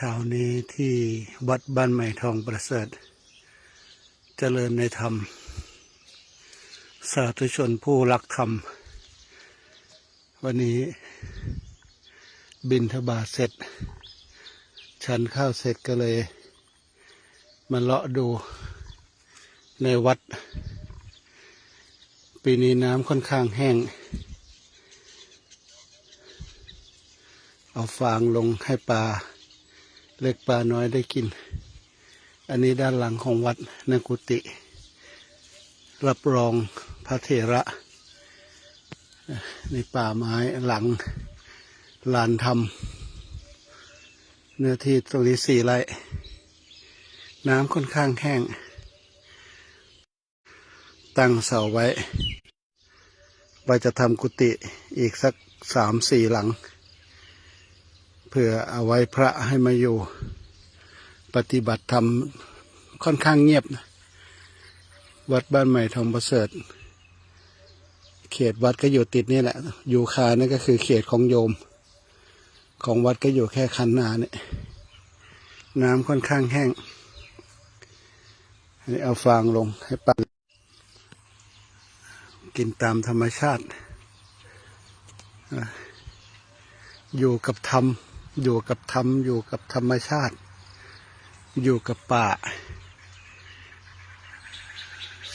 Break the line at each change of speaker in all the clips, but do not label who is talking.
เช้านี้ที่วัดบ้านใหม่ทองประเสริฐ เจริญในธรรม สาธุชนผู้รักธรรม วันนี้บินทบาทเสร็จ ฉันข้าวเสร็จก็เลย มาเลาะดูในวัด ปีนี้น้ำค่อนข้างแห้ง เอาฟางลงให้ปลา เล็กปลาน้อยได้กิน อันนี้ด้านหลังของวัดนกุติ รับรองพระเถระในป่าไม้หลังลานธรรม เนื้อที่ตรงนี้สี่ไร่ น้ำค่อนข้างแห้ง ตั้งเสาไว้ว่าจะทำกุฏิอีกสักสามสี่หลัง พื่อเอาไว้พระให้มาอยู่ ปฏิบัติธรรมค่อนข้างเงียบนะวัดบ้านใหม่ทองประเสริฐ เขตวัดก็อยู่ติดนี่แหละ อยู่คานั่นก็คือเขตของโยม ของวัดก็อยู่แค่คันนาเนี่ย น้ำค่อนข้างแห้งให้เอาฟางลงให้ปลากินตามธรรมชาติ อยู่กับธรรม อยู่กับธรรมอยู่กับธรรมชาติ อยู่กับป่า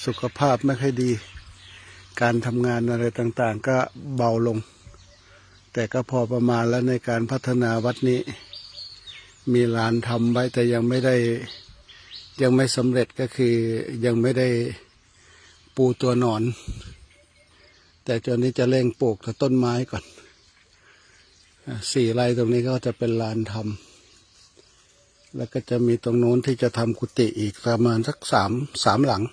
สุขภาพไม่ค่อยดี การทำงานอะไรต่างๆ ก็เบาลง แต่ก็พอประมาณแล้วในการพัฒนาวัดนี้ มีลานทำไว้แต่ยังไม่ได้ยังไม่สำเร็จก็คือยังไม่ได้ปูตัวหนอน แต่จนนี้จะเร่งปลูกต้นไม้ก่อน สี่ไร่ตรงนี้ก็จะเป็นลานทำแล้วก็จะมีตรงโน้นที่จะทำกุฏิอีกประมาณสักสามสามหลัง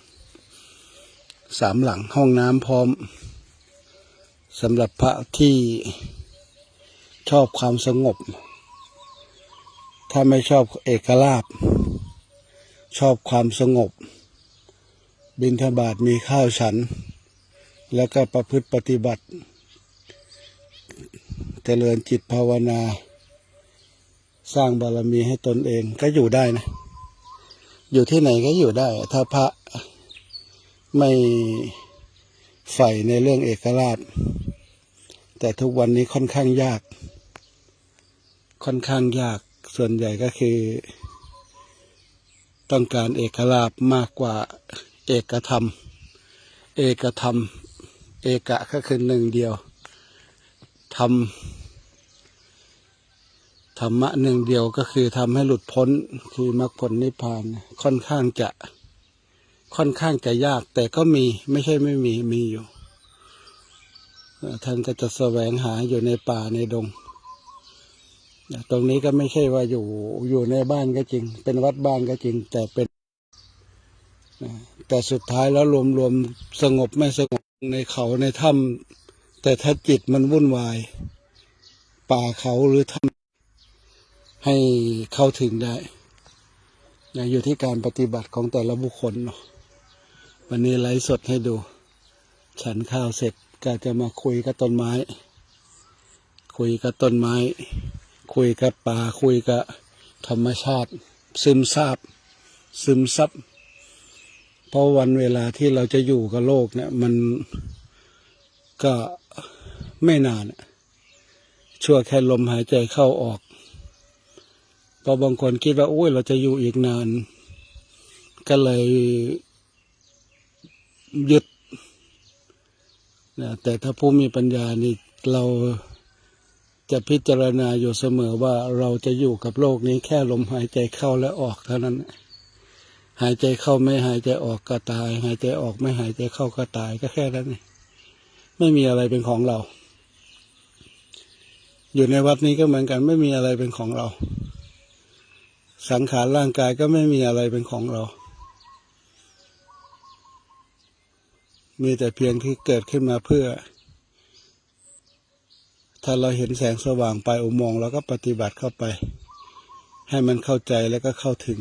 สามหลังห้องน้ำพร้อมสำหรับพระที่ชอบความสงบ ถ้าไม่ชอบเอกลาภชอบความสงบ บิณฑบาตมีข้าวฉัน แล้วก็ประพฤติปฏิบัติ เจริญจิตภาวนา สร้างบารมีให้ตนเองก็อยู่ได้นะ อยู่ที่ไหนก็อยู่ได้ ถ้าพระไม่ใฝ่ในเรื่องเอกราช แต่ทุกวันนี้ค่อนข้างยาก ค่อนข้างยาก ส่วนใหญ่ก็คือ ต้องการเอกราชมากกว่าเอกธรรม เอกธรรม เอกะก็คือหนึ่งเดียว ทำธรรมะหนึ่งเดียวก็คือทำให้หลุดพ้นคือมรรคผลนิพพานค่อนข้างจะค่อนข้างจะยาก แต่ก็มีไม่ใช่ไม่มีมีอยู่ ท่านก็จะแสวงหาอยู่ในป่าในดง ตรงนี้ก็ไม่ใช่ว่าอยู่อยู่ในบ้านก็จริง เป็นวัดบ้านก็จริง แต่เป็น แต่สุดท้ายแล้วรวมๆสงบไม่สงบในเขาในถ้ำ แต่ถ้าจิตมันวุ่นวาย ป่าเขาหรือทำให้เข้าถึงได้นะอยู่ที่การปฏิบัติของแต่ละบุคคลเนาะวันนี้ไลฟ์สดให้ดู ฉันข้าวเสร็จก็จะมาคุยกับต้นไม้ คุยกับต้นไม้ คุยกับป่าคุยกับธรรมชาติ ซึมซาบ ซึมซับเพราะวันเวลาที่เราจะอยู่กับโลกเนี่ย มันก็ ไม่นาน ชั่วแค่ลมหายใจเข้าออกพอบางคนคิดว่าโอ้ยเราจะอยู่อีกนาน ก็เลยยึดนะแต่ถ้าผู้มีปัญญานี่เราจะพิจารณาอยู่เสมอว่าเราจะอยู่กับโลกนี้แค่ลมหายใจเข้าและออกเท่านั้น หายใจเข้าไม่หายใจออกก็ตาย หายใจออกไม่หายใจเข้าก็ตายก็แค่นั้นไม่มีอะไรเป็นของเรา อยู่ในวัดนี้ก็เหมือนกันไม่มีอะไรเป็นของเรา สังขารร่างกายก็ไม่มีอะไรเป็นของเรา มีแต่เพียงที่เกิดขึ้นมาเพื่อ ถ้าเราเห็นแสงสว่างไปอุโมงค์เราก็ปฏิบัติเข้าไป ให้มันเข้าใจแล้วก็เข้าถึง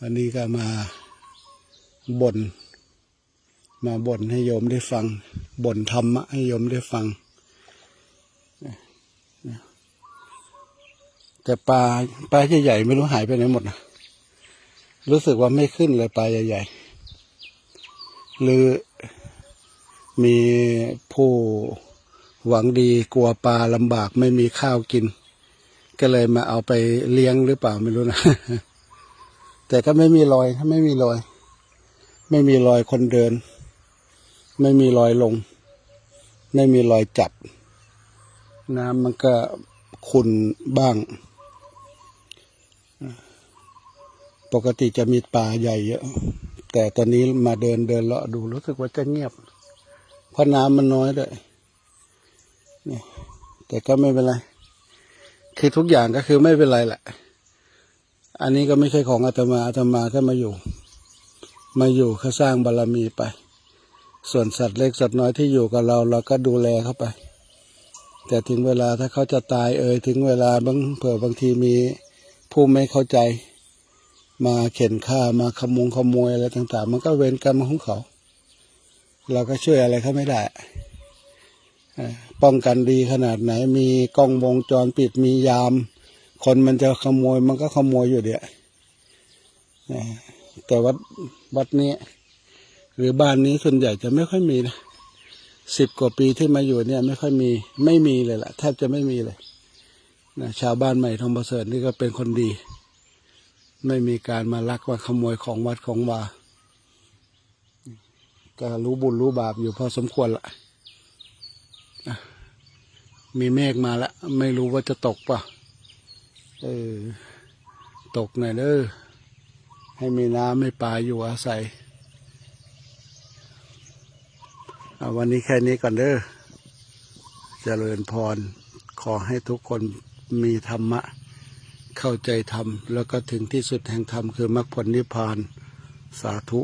วันนี้ก็มาบ่น มาบ่นให้โยมได้ฟัง บ่นธรรมะให้โยมได้ฟัง แต่ปลาปลาใหญ่ๆไม่รู้หายไปไหนหมดนะรู้สึกว่าไม่ขึ้นเลยปลาใหญ่ๆหรือมีผู้หวังดีกลัวปลาลำบากไม่มีข้าวกิน ก็เลยมาเอาไปเลี้ยงหรือเปล่าไม่รู้นะ แต่ก็ไม่มีรอยถ้าไม่มีรอย ไม่มีรอยคนเดิน ไม่มีรอยลง ไม่มีรอยจับ น้ำมันก็ขุ่นบ้าง ปกติจะมีป่าใหญ่เยอะ แต่ตอนนี้มาเดินเดินเลาะดูรู้สึกว่าจะเงียบ เพราะน้ำมันน้อยด้วยนี่แต่ก็ไม่เป็นไร คือทุกอย่างก็คือไม่เป็นไรแหละ อันนี้ก็ไม่ใช่ของอาตมาอาตมาถ้ามาอยู่ มาอยู่ก็สร้างบารรมีไป ส่วนสัตว์เล็กสัตว์น้อยที่อยู่กับเราเราก็ดูแลเขาไป แต่ถึงเวลาถ้าเขาจะตายเอ่ยถึงเวลาบางเผื่อบางทีมีผู้ไม่เข้าใจ มาเข็นฆ่ามาขโมงขโมยอะไรต่าง ๆ มันก็เวรกรรมของเขา เราก็ช่วยอะไรเขาไม่ได้ป้องกันดีขนาดไหน มีกล้องวงจรปิดมียาม คนมันจะขโมยมันก็ขโมยอยู่เดียวเอ่อแต่วัดวัดนี้ หรือบ้านนี้ส่วนใหญ่จะไม่ค่อยมีนะสิบกว่าปีที่มาอยู่เนี่ยไม่ค่อยมีไม่มีเลยล่ะแทบจะไม่มีเลยนะชาวบ้านใหม่ทองประเสริฐนี่ก็เป็นคนดี ไม่มีการมาลักมาขโมยของวัดของวาก็รู้บุญรู้บาปอยู่พอสมควรละมีเมฆมาแล้วไม่รู้ว่าจะตกป่ะเออตกหน่อยเด้อให้มีน้ำให้ปลาอยู่อาศัย เอา วันนี้แค่นี้ก่อนเด้อเจริญพร ขอให้ทุกคนมีธรรมะ เข้าใจธรรม แล้วก็ถึงที่สุดแห่งธรรมคือมรรคผลนิพพาน สาธุ